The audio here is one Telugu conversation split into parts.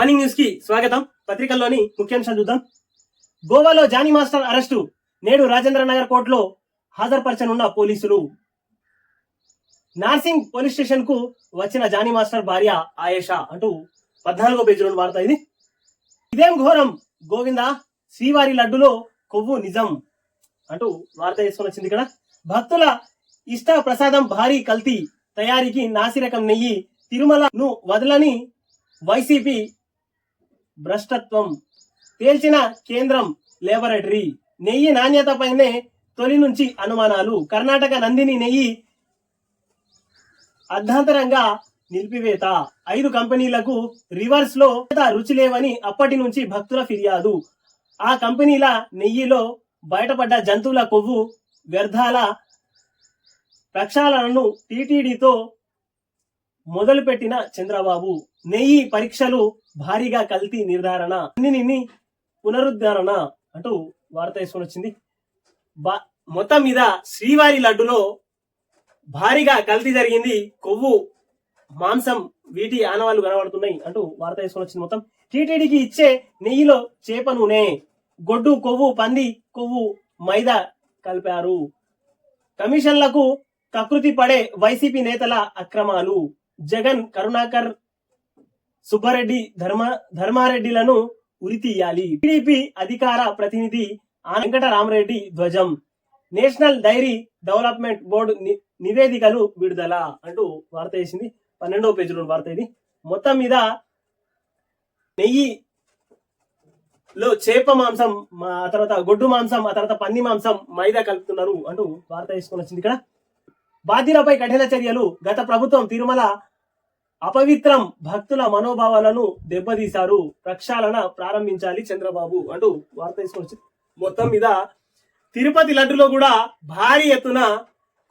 మార్నింగ్ న్యూస్కి స్వాగతం. పత్రికల్లోని ముఖ్యాంశాలు చూద్దాం. గోవాలో జానీ మాస్టర్ అరెస్టు. నేడు రాజేంద్ర నగర్ కోర్టులో హాజరుపరచనున్న పోలీసులు. నార్సింగ్ పోలీస్ స్టేషన్కు వచ్చిన జానీ మాస్టర్ భార్య ఆయేషా అంటూ పద్నాలుగో పేజీలో వార్త ఇది. ఇదేం ఘోరం? గోవింద శ్రీవారి లడ్డులో కొవ్వు నిజం అంటూ వార్త తీసుకొని వచ్చింది ఇక్కడ. భక్తుల ఇష్ట ప్రసాదం భారీ కల్తీ. తయారీకి నాసిరకం నెయ్యి తిరుమలను వదలని వైసీపీ భ్రష్టత్వం. తేల్చిన కేంద్రం లేబొరేటరీ. నెయ్యి నాణ్యతపైనే తొలి నుంచి అనుమానాలు. కర్ణాటక నందిని నెయ్యి అర్ధాంతరంగా నిలిపివేత. ఐదు కంపెనీలకు రివర్స్లో రుచి లేవని అప్పటి నుంచి భక్తుల ఫిర్యాదు. ఆ కంపెనీల నెయ్యిలో బయటపడ్డ జంతువుల కొవ్వు వ్యర్థాల ప్రక్షాళనను టీటీడీతో మొదలుపెట్టిన చంద్రబాబు నెయ్యి పరీక్షలు భారీగా కల్తీ నిర్ధారణ అన్నిని పునరుద్ధరణ అంటూ వార్త వేసుకొని వచ్చింది. మొత్తం మీద శ్రీవారి లడ్డులో భారీగా కల్తీ జరిగింది. కొవ్వు మాంసం వీటి ఆనవాళ్ళు కనబడుతున్నాయి అంటూ వార్త వేసుకొని వచ్చింది మొత్తం. టీటీడీకి ఇచ్చే నెయ్యిలో చేప నూనె గొడ్డు కొవ్వు పంది కొవ్వు మైదా కలిపారు. కమిషన్లకు కకృతి పడే వైసీపీ నేతల అక్రమాలు. జగన్ కరుణాకర్ సుబ్బారెడ్డి ధర్మ ధర్మారెడ్డిలను ఉరితీయాలి. టీడీపీ అధికార ప్రతినిధి ఆ వెంకటరామరెడ్డి ధ్వజం. నేషనల్ డైరీ డెవలప్మెంట్ బోర్డు ని- నివేదికలు విడుదల అంటూ వార్త వేసింది. పన్నెండవ పేజీలో వార్త ఇది. మొత్తం మీద నెయ్యి లో చేప మాంసం ఆ తర్వాత గొడ్డు మాంసం ఆ తర్వాత పంది మాంసం మైదా కలుపుతున్నారు అంటూ వార్త వేసుకొని వచ్చింది ఇక్కడ. బాధ్యులపై కఠిన చర్యలు గత ప్రభుత్వం తిరుమల అపవిత్రం భక్తుల మనోభావాలను దెబ్బతీశారు. ప్రక్షాళన ప్రారంభించాలి చంద్రబాబు అంటూ వార్త తీసుకొచ్చి మొత్తం మీద తిరుపతి లడ్డులో కూడా భారీ ఎత్తున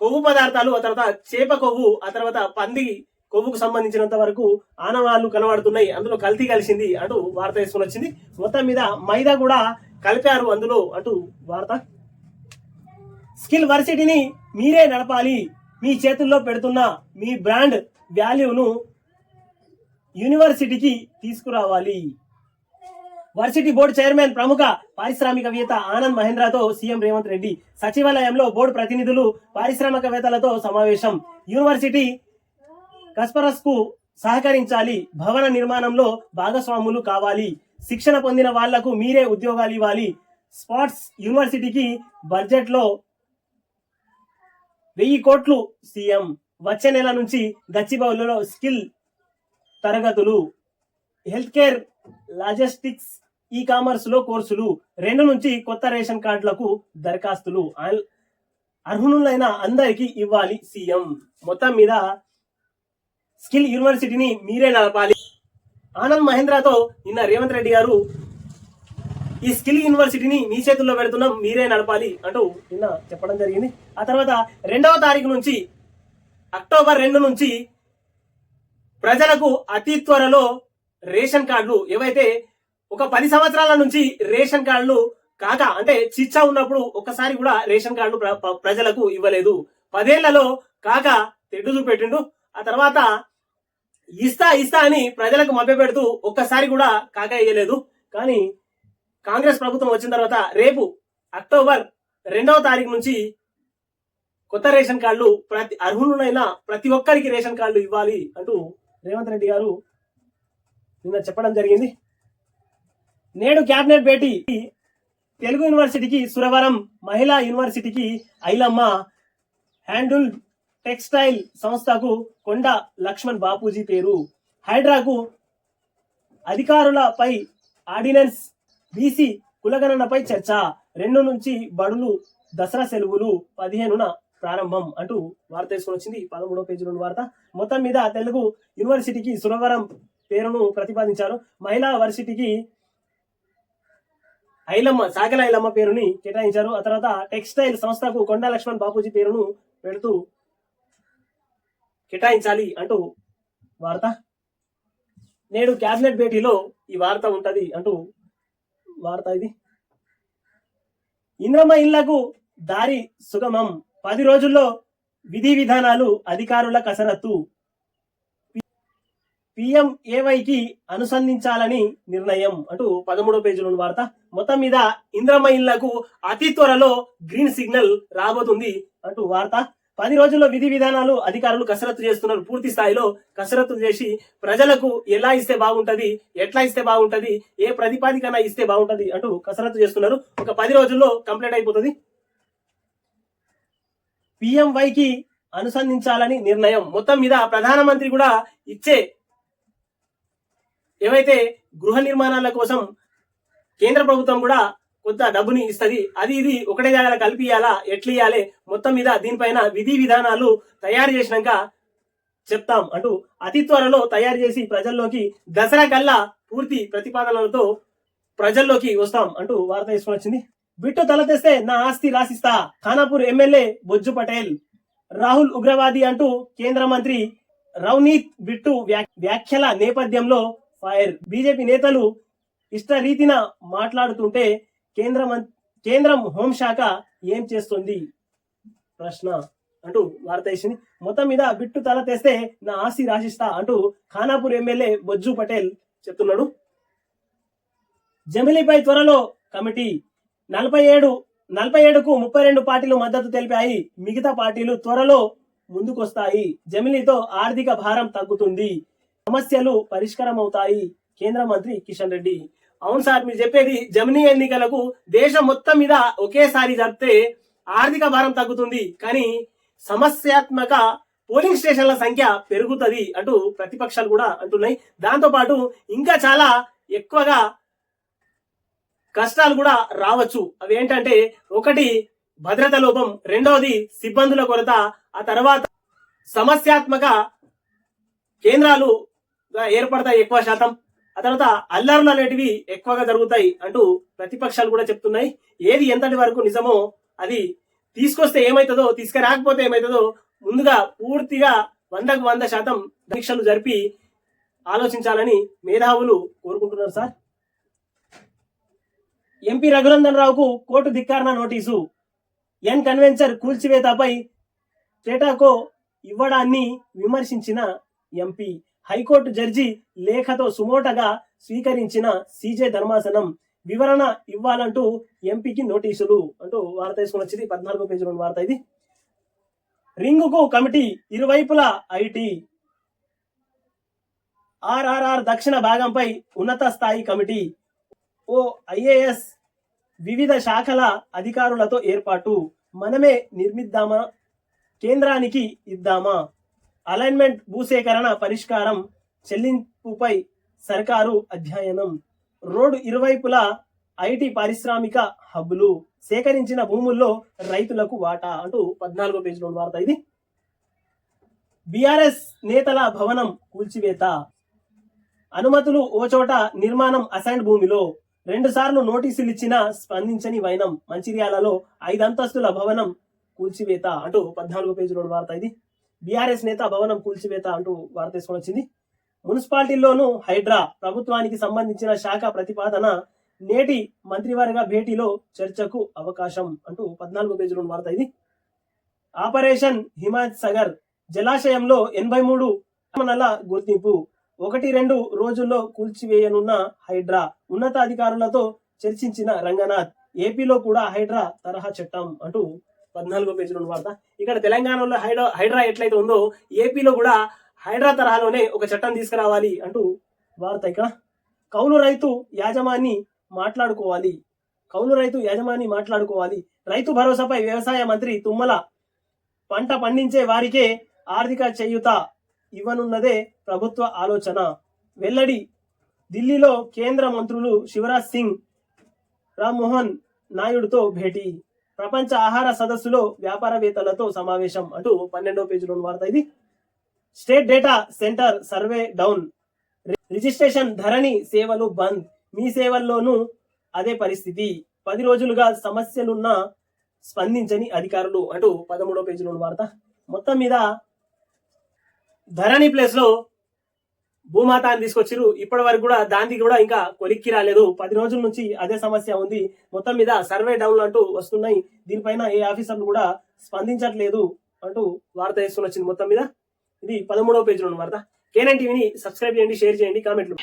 కొవ్వు పదార్థాలు ఆ తర్వాత చేప కొవ్వు ఆ తర్వాత పంది కొవ్వుకు సంబంధించినంత వరకు ఆనవాళ్ళు కనబడుతున్నాయి. అందులో కల్తీ కలిసింది అంటూ వార్త వేసుకొని వచ్చింది. మొత్తం మీద మైదా కూడా కలిపారు అందులో అంటూ వార్త. స్కిల్ వర్సిటీని మీరే నడపాలి. మీ చేతుల్లో పెడుతున్న మీ బ్రాండ్ వాల్యూను యూనివర్సిటీకి తీసుకురావాలి. వర్సిటీ బోర్డు చైర్మన్ ప్రముఖ పారిశ్రామికవేత్త ఆనంద్ మహేంద్రతో సీఎం రేవంత్ రెడ్డి సచివాలయంలో బోర్డు ప్రతినిధులు పారిశ్రామికవేత్తలతో సమావేశం. యూనివర్సిటీ కస్పరస్కు సహకరించాలి. భవన నిర్మాణంలో భాగస్వాములు కావాలి. శిక్షణ పొందిన వాళ్ళకు మీరే ఉద్యోగాలు ఇవ్వాలి. స్పాట్స్ యూనివర్సిటీకి బడ్జెట్లో వెయ్యి కోట్లు సీఎం. వచ్చే నెల నుంచి గచ్చిబౌలిలో స్కిల్ తరగతులు హెల్త్ కేర్ లాజిస్టిక్స్ ఈ కామర్స్లో కోర్సులు రెండు నుంచి కొత్త రేషన్ కార్డులకు దరఖాస్తులు. అర్హులైన అందరికీ ఇవ్వాలి సీఎం. మొత్తం మీద స్కిల్ యూనివర్సిటీని మీరే నడపాలి. ఆనంద్ మహేంద్రతో నిన్న రేవంత్ రెడ్డి గారు ఈ స్కిల్ యూనివర్సిటీని మీ చేతుల్లో పెడుతున్నాం మీరే నడపాలి అంటూ నిన్న చెప్పడం జరిగింది. ఆ తర్వాత రెండవ తారీఖు నుంచి అక్టోబర్ రెండు నుంచి ప్రజలకు అతి త్వరలో రేషన్ కార్డులు ఏవైతే ఒక పది సంవత్సరాల నుంచి రేషన్ కార్డులు కాక అంటే చిచ్చా ఉన్నప్పుడు ఒక్కసారి కూడా రేషన్ కార్డులు ప్ర- ప్రజలకు ఇవ్వలేదు. పదేళ్ళలో కాక తెడ్డు చూపెట్టిండు. ఆ తర్వాత ఇస్తా ఇస్తా అని ప్రజలకు మభ్యపెడుతూ ఒక్కసారి కూడా కాక ఇయ్యలేదు. కానీ కాంగ్రెస్ ప్రభుత్వం వచ్చిన తర్వాత రేపు అక్టోబర్ రెండవ తారీఖు నుంచి కొత్త రేషన్ కార్డులు ప్రతి అర్హులైన ప్రతి ఒక్కరికి రేషన్ కార్డులు ఇవ్వాలి అంటూ రేవంత్ రెడ్డి గారు నిన్న చెప్పడం జరిగింది. నేడు క్యాబినెట్ భేటీ. తెలుగు యూనివర్సిటీకి సురవరం మహిళా యూనివర్సిటీకి ఐలమ్మ హ్యాండుల్ టెక్స్టైల్ సంస్థకు కొండ లక్ష్మణ్ బాపూజీ పేరు. హైడ్రాకు అధికారులపై ఆర్డినెన్స్ బీసీ కులగణనపై చర్చ. రెండు నుంచి బడులు దసరా సెలవులు పదిహేనున ప్రారంభం అంటూ వార్త తీసుకొని వచ్చింది. పదమూడవ పేజీలోని వార్త. మొత్తం మీద తెలుగు యూనివర్సిటీకి సురవరం పేరును ప్రతిపాదించారు. మహిళా వర్సిటీకి ఐలమ్మ సాగల ఐలమ్మ పేరుని కేటాయించారు. ఆ తర్వాత టెక్స్టైల్ సంస్థకు కొండా లక్ష్మణ్ బాపూజీ పేరును పెడుతూ కేటాయించాలి అంటూ వార్త. నేడు క్యాబినెట్ భేటీలో ఈ వార్త ఉంటది అంటూ వార్త ఇది. ఇంద్రమ్మ ఇళ్ళకు దారి సుగమం. పది రోజుల్లో విధి విధానాలు అధికారుల కసరత్తు. పిఎంఏవైకి అనుసంధించాలని నిర్ణయం అంటూ పదమూడో పేజీలో వార్త. మొత్తం మీద ఇంద్రమ్మ ఇళ్ళకు అతి త్వరలో గ్రీన్ సిగ్నల్ రాబోతుంది అంటూ వార్త. పది రోజుల్లో విధి విధానాలు అధికారులు కసరత్తు చేస్తున్నారు. పూర్తి స్థాయిలో కసరత్తు చేసి ప్రజలకు ఎలా ఇస్తే బాగుంటది ఎట్లా ఇస్తే బాగుంటది ఏ ప్రతిపాదికన ఇస్తే బాగుంటది అంటూ కసరత్తు చేస్తున్నారు. ఒక పది రోజుల్లో కంప్లీట్ అయిపోతుంది. పిఎంవైకి అనుసంధించాలని నిర్ణయం. మొత్తం మీద ప్రధానమంత్రి కూడా ఇచ్చే ఏవైతే గృహ నిర్మాణాల కోసం కేంద్ర ప్రభుత్వం కూడా కొంత డబ్బుని ఇస్తుంది అది ఇది ఒకటే జాగాలో కలిపియాలా ఎట్లా మొత్తం మీద దీనిపైన విధి విధానాలు తయారు చేసినాక చెప్తాం అంటూ అతి త్వరలో తయారు చేసి ప్రజల్లోకి దసరా కల్లా పూర్తి ప్రతిపాదనలతో ప్రజల్లోకి వస్తాం అంటూ వార్త తీసుకొని వచ్చింది. బిట్టు తల తెస్తే నా ఆస్తి రాసిస్తా. ఖానాపూర్ ఎమ్మెల్యే బొజ్జు పటేల్. రాహుల్ ఉగ్రవాది అంటూ కేంద్ర మంత్రి రవ్నీత్ బిట్టు వ్యాఖ్యల నేపథ్యంలో ఫైర్. బీజేపీ నేతలు ఇష్టరీతిన మాట్లాడుతుంటే కేంద్ర కేంద్రం హోంశాఖ ఏం చేస్తుంది? ప్రశ్న అంటూ వార్త ఇచ్చింది మొత్తం మీద బిట్టు తల తెస్తే నా ఆస్తి రాసిస్తా అంటూ ఖానాపూర్ ఎమ్మెల్యే బొజ్జు పటేల్ చెప్తున్నాడు. జమిలీపై త్వరలో కమిటీ నలభై ఏడు నలభై ఏడుకు ముప్పై రెండు పార్టీలు మద్దతు తెలిపాయి. మిగతా పార్టీలు త్వరలో ముందుకొస్తాయి. జమిలీతో ఆర్థిక భారం తగ్గుతుంది. సమస్యలు పరిష్కారం అవుతాయి కేంద్ర మంత్రి కిషన్ రెడ్డి. అవును సార్ మీరు చెప్పేది జమినీ ఎన్నికలకు దేశం మొత్తం మీద ఒకేసారి జరిపితే ఆర్థిక భారం తగ్గుతుంది. కానీ సమస్యాత్మక పోలింగ్ స్టేషన్ల సంఖ్య పెరుగుతుంది అంటూ ప్రతిపక్షాలు కూడా అంటున్నాయి. దాంతో పాటు ఇంకా చాలా ఎక్కువగా కష్టాలు కూడా రావచ్చు. అవి ఏంటంటే ఒకటి భద్రత లోపం రెండవది సిబ్బందుల కొరత ఆ తర్వాత సమస్యాత్మక కేంద్రాలు ఏర్పడతాయి ఎక్కువ శాతం. ఆ తర్వాత అల్లర్లు అనేటివి ఎక్కువగా జరుగుతాయి అంటూ ప్రతిపక్షాలు కూడా చెప్తున్నాయి. ఏది ఎంతటి వరకు నిజమో అది తీసుకొస్తే ఏమవుతుందో తీసుకురాకపోతే ఏమవుతుందో ముందుగా పూర్తిగా వందకు వంద శాతం పరీక్షలు జరిపి ఆలోచించాలని మేధావులు కోరుకుంటున్నారు సార్. ఎంపీ రఘునందన్ రావుకు కోర్టు ధిక్కారణ నోటీసు. ఎన్ కన్వెన్సర్ కూల్చివేతపై టేటాకో ఇవ్వడాన్ని విమర్శించిన ఎంపీ. హైకోర్టు జడ్జి లేఖతో సుమోటగా స్వీకరించిన సీజే ధర్మాసనం వివరణ ఇవ్వాలంటూ ఎంపీకి నోటీసులు. అంటూ వార్త తీసుకుని వచ్చింది. పద్నాలుగో పేజీలో వార్త ఇది. రింగుకు కమిటీ ఇరువైపులా ఐటీ. ఆర్ఆర్ఆర్ దక్షిణ భాగంపై ఉన్నత స్థాయి కమిటీ. ఓ ఐఏఎస్ వివిధ శాఖల అధికారులతో ఏర్పాటు. మనమే నిర్మిద్దామా? కేంద్రానికి ఇద్దామా? అలైన్మెంట్ భూసేకరణ పరిష్కారం చెల్లింపుపై సర్కారు అధ్యయనం. రోడ్డు ఇరువైపులా ఐటీ పారిశ్రామిక హబ్బులు. సేకరించిన భూముల్లో రైతులకు వాటా అంటూ పద్నాలుగో పేజీలో వార్త ఇది. బీఆర్ఎస్ నేతల భవనం కూల్చివేత. అనుమతులు ఓ చోట నిర్మాణం అసైన్ భూమిలో. రెండు సార్లు నోటీసులు ఇచ్చినా స్పందించని వైనం మంచిర్యాలలో ఐదంతస్తుల భవనం కూల్చివేత అంటూ పద్నాలుగు పేజీలో వార్త ఇది. బీఆర్ఎస్ నేత భవనం కూల్చివేత అంటూ వార్త తీసుకొని వచ్చింది. మున్సిపాలిటీల్లోనూ హైడ్రా ప్రభుత్వానికి సంబంధించిన శాఖ ప్రతిపాదన నేటి మంత్రివర్గ భేటీలో చర్చకు అవకాశం అంటూ పద్నాలుగు పేజీలో వార్త ఇది. ఆపరేషన్ హిమాయత్ సగర్ జలాశయంలో ఎనభై మూడు గుర్తింపు ఒకటి రెండు రోజుల్లో కూల్చివేయనున్న హైడ్రా ఉన్నతాధికారులతో చర్చించిన రంగనాథ్ ఏపీలో కూడా హైడ్రా తరహా చట్టం అంటూ పద్నాలుగో పేజీలో ఉన్న వార్త. ఇక్కడ తెలంగాణలో హైడ్రా హైడ్రా ఎట్లయితే ఉందో ఏపీలో కూడా హైడ్రా తరహాలోనే ఒక చట్టం తీసుకురావాలి అంటూ వార్త ఇక కౌలు రైతు యాజమాని మాట్లాడుకోవాలి. కౌలు రైతు యాజమాని మాట్లాడుకోవాలి. రైతు భరోసాపై వ్యవసాయ మంత్రి తుమ్మల పంట పండించే వారికే ఆర్థిక చేయుత ఇవ్వనున్నదే ప్రభుత్వ ఆలోచన. వెల్లడి ఢిల్లీలో కేంద్ర మంత్రులు శివరాజ్ సింగ్ రామ్మోహన్ నాయుడుతో భేటీ. ప్రపంచ ఆహార సదస్సులో వ్యాపారవేత్తలతో సమావేశం అంటూ పన్నెండో పేజీలో వార్త ఇది. State data centre server down. Re- registration Dharani సేవలు బంద్. మీ సేవల్లోనూ అదే పరిస్థితి. పది రోజులుగా సమస్యలున్న స్పందించని అధికారులు అంటూ పదమూడో పేజీలో వార్త. మొత్తం మీద ధరణి ప్లేస్లో భూమాత అని తీసుకొచ్చిరు ఇప్పటి వరకు కూడా దానికి కూడా ఇంకా కొలిక్కి రాలేదు. పది రోజుల నుంచి అదే సమస్య ఉంది. మొత్తం మీద సర్వే డౌన్లు అంటూ వస్తున్నాయి. దీనిపైన ఏ ఆఫీసర్లు కూడా స్పందించట్లేదు అంటూ వార్త వేసుకుని వచ్చింది మొత్తం మీద. ఇది పదమూడవ పేజీలో వార్త. కేనన్ టీవీని సబ్స్క్రైబ్ చేయండి షేర్ చేయండి కామెంట్లు